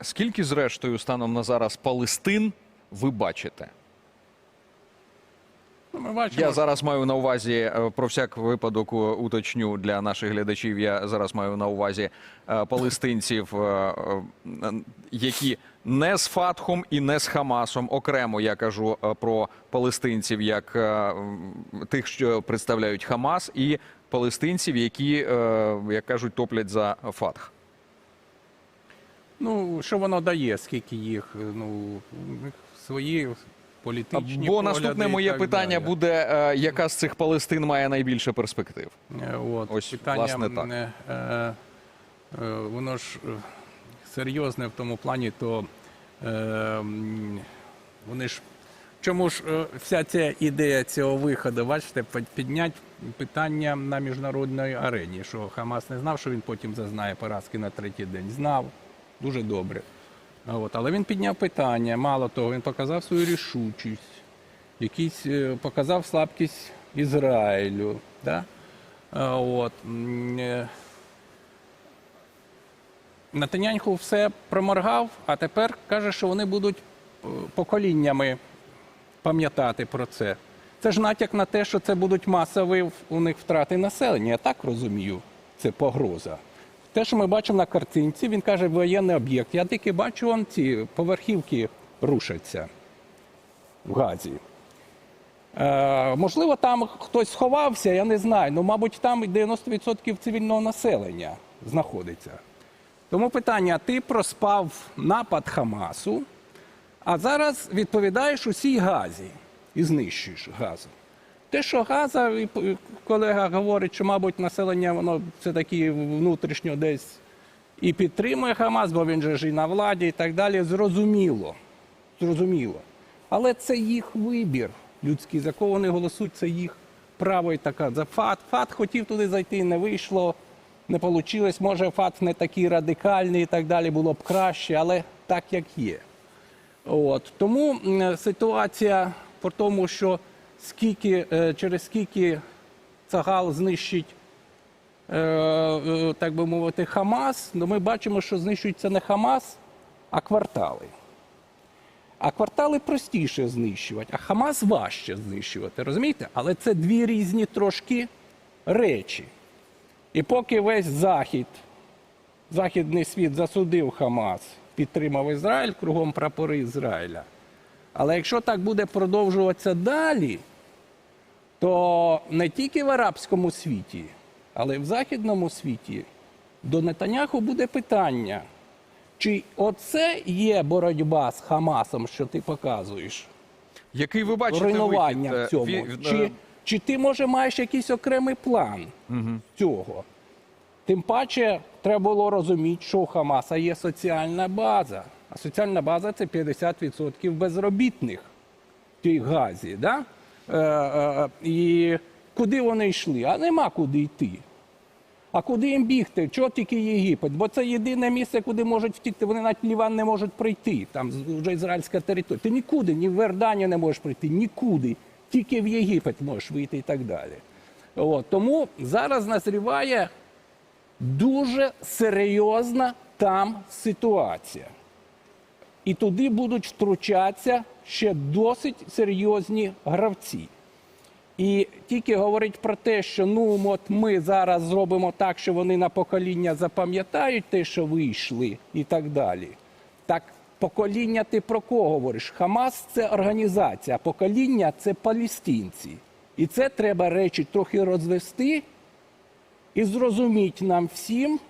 Скільки, зрештою, станом на зараз Палестин ви бачите? Ну, Ми бачимо, Я зараз маю на увазі е, про всяк випадок уточню для наших глядачів. Я зараз маю на увазі е, палестинців, е, які не з Фатхом і не з Хамасом. Окремо я кажу про палестинців, як тих, що представляють Хамас, і палестинців, які, як кажуть, топлять за Фатх. Ну що воно дає, скільки їх, ну свої політичні Бо наступне моє питання далі. буде: е, яка з цих Палестин має найбільше перспектив? Е, От, Ось, питання, власне, так. е, е, е, воно ж е, серйозне в тому плані, то е, вони ж. Чому ж е, вся ця ідея цього виходу, бачите, під- підняти питання на міжнародній арені, що Хамас не знав, що він потім зазнає поразки на третій день. Знав дуже добре. От, але він підняв питання. Мало того, він показав свою рішучість, якийсь е, показав слабкість Ізраїлю. Да? От. е, Натаняньху все проморгав, а тепер каже, що вони будуть е, поколіннями пам'ятати про це. Це ж натяк на те, що це будуть масові у них втрати населення. Я так розумію, це погроза. Те, що ми бачимо на картинці, він каже, воєнний об'єкт. Я тільки бачу, вон ці поверхівки рушаться в Газі. Е, можливо, там хтось сховався, я не знаю. Ну, мабуть, там 90% цивільного населення знаходиться. Тому питання: ти проспав напад Хамасу, а зараз відповідаєш усій газі і знищуєш газу. Те, що Газа, колега говорить, що, мабуть, населення воно все-таки внутрішньо десь і підтримує Хамас, бо він же ж і на владі, і так далі. Зрозуміло. Зрозуміло. Але це їх вибір людський, за кого вони голосують, це їх право і така. За ФАТ. ФАТ хотів туди зайти, не вийшло, не вийшло. Може, ФАТ не такий радикальний і так далі, було б краще, але так як є. От. Тому ситуація по тому, що скільки, е, через скільки Цагал знищить, е, е, так би мовити, Хамас, ну ми бачимо, що знищується не Хамас, а квартали. А квартали простіше знищувати, а Хамас важче знищувати, розумієте? Але це дві різні трошки речі. І поки весь Захід, Західний світ засудив Хамас, підтримав Ізраїль, кругом прапори Ізраїля. Але якщо так буде продовжуватися далі, то не тільки в арабському світі, але й в західному світі до Нетаняху буде питання, чи оце є боротьба з Хамасом, що ти показуєш? Який ви бачите руйнування вихід? в цьому? Ві- е, Чи, чи ти, може, маєш якийсь окремий план цього? Тим паче, треба було розуміти, що у Хамаса є соціальна база. Соціальна база це 50% безробітних в тій газі. Да? Е, е, і куди вони йшли? А нема куди йти. А куди їм бігти? Чого тільки Єгипет? Бо це єдине місце, куди можуть втікти. Вони навіть в Ліван не можуть прийти. Там вже ізраїльська територія. Ти нікуди, ні в Вердані не можеш прийти, нікуди. Тільки в Єгипет можеш вийти і так далі. От, тому зараз назріває дуже серйозна там ситуація. І туди будуть втручатися ще досить серйозні гравці. І тільки говорить про те, що ну от ми зараз зробимо так, що вони на покоління запам'ятають те, що вийшли, і так далі. Так покоління ти про кого говориш? Хамас це організація, а покоління це палестинці. І це треба речі трохи розвести і зрозуміти нам всім,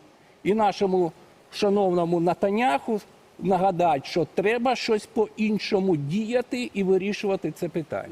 і нашому шановному Натаняху нагадати, що треба щось по-іншому діяти і вирішувати це питання.